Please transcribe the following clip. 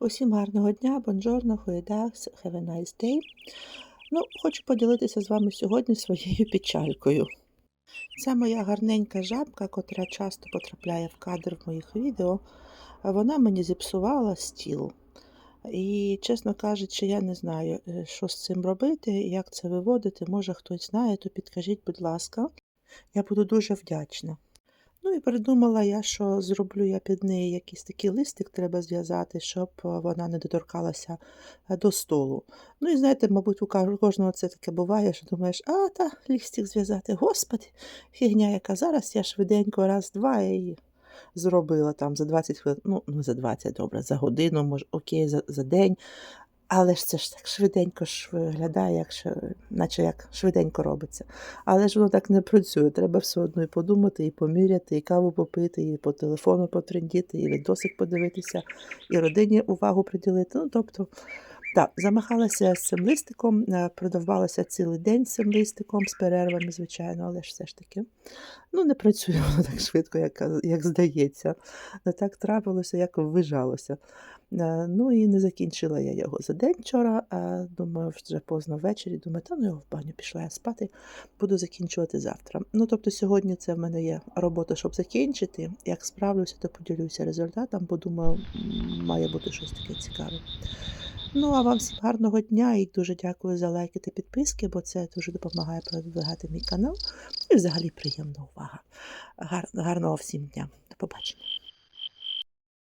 Усім гарного дня, бонжорно, хуєдакс, have a nice day. Ну, хочу поділитися з вами сьогодні своєю печалькою. Це моя гарненька жабка, котра часто потрапляє в кадр в моїх відео. Вона мені зіпсувала стіл. І, чесно кажучи, я не знаю, е, що з цим робити, як це виводити. Може хтось знає, то підкажіть, будь ласка. Я буду дуже вдячна. Ну і придумала я, що зроблю я під неї якийсь такий листик треба зв'язати, щоб е, вона не доторкалася е, до столу. Ну і знаєте, мабуть, у кожного це таке буває, що думаєш, а, та, листик зв'язати, господи, фігня яка. Зараз я швиденько раз-два і зробила там за 20 хвилин, ну, ну за 20, добре, за годину, може, окей, за, за день. Але ж це ж так швиденько ж виглядає, як наче як швиденько робиться. Але ж воно так не працює. Треба все одно і подумати, і поміряти, і каву попити, і по телефону потрендіти, і відосик подивитися, і родині увагу приділити. Ну, тобто, так, замахалася з цим листиком, е, продавалася цілий день з цим листиком, з перервами, звичайно, але ж все ж таки. Ну, не працює воно так швидко, як, як здається. Не так трапилося, як ввижалося. Е, Ну і не закінчила я його за день вчора. Думаю, вже поздно ввечері. Думаю, та ну його в баню пішла я спати, буду закінчувати завтра. Ну, тобто, сьогодні це в мене є робота, щоб закінчити. Як справлюся, то поділюся результатом, бо думаю, має бути щось таке цікаве. Ну, а вам всім гарного дня і дуже дякую за лайки та підписки, бо це дуже допомагає продвигати мій канал. І взагалі приємна увага. Гар- Гарного всім дня. До побачення.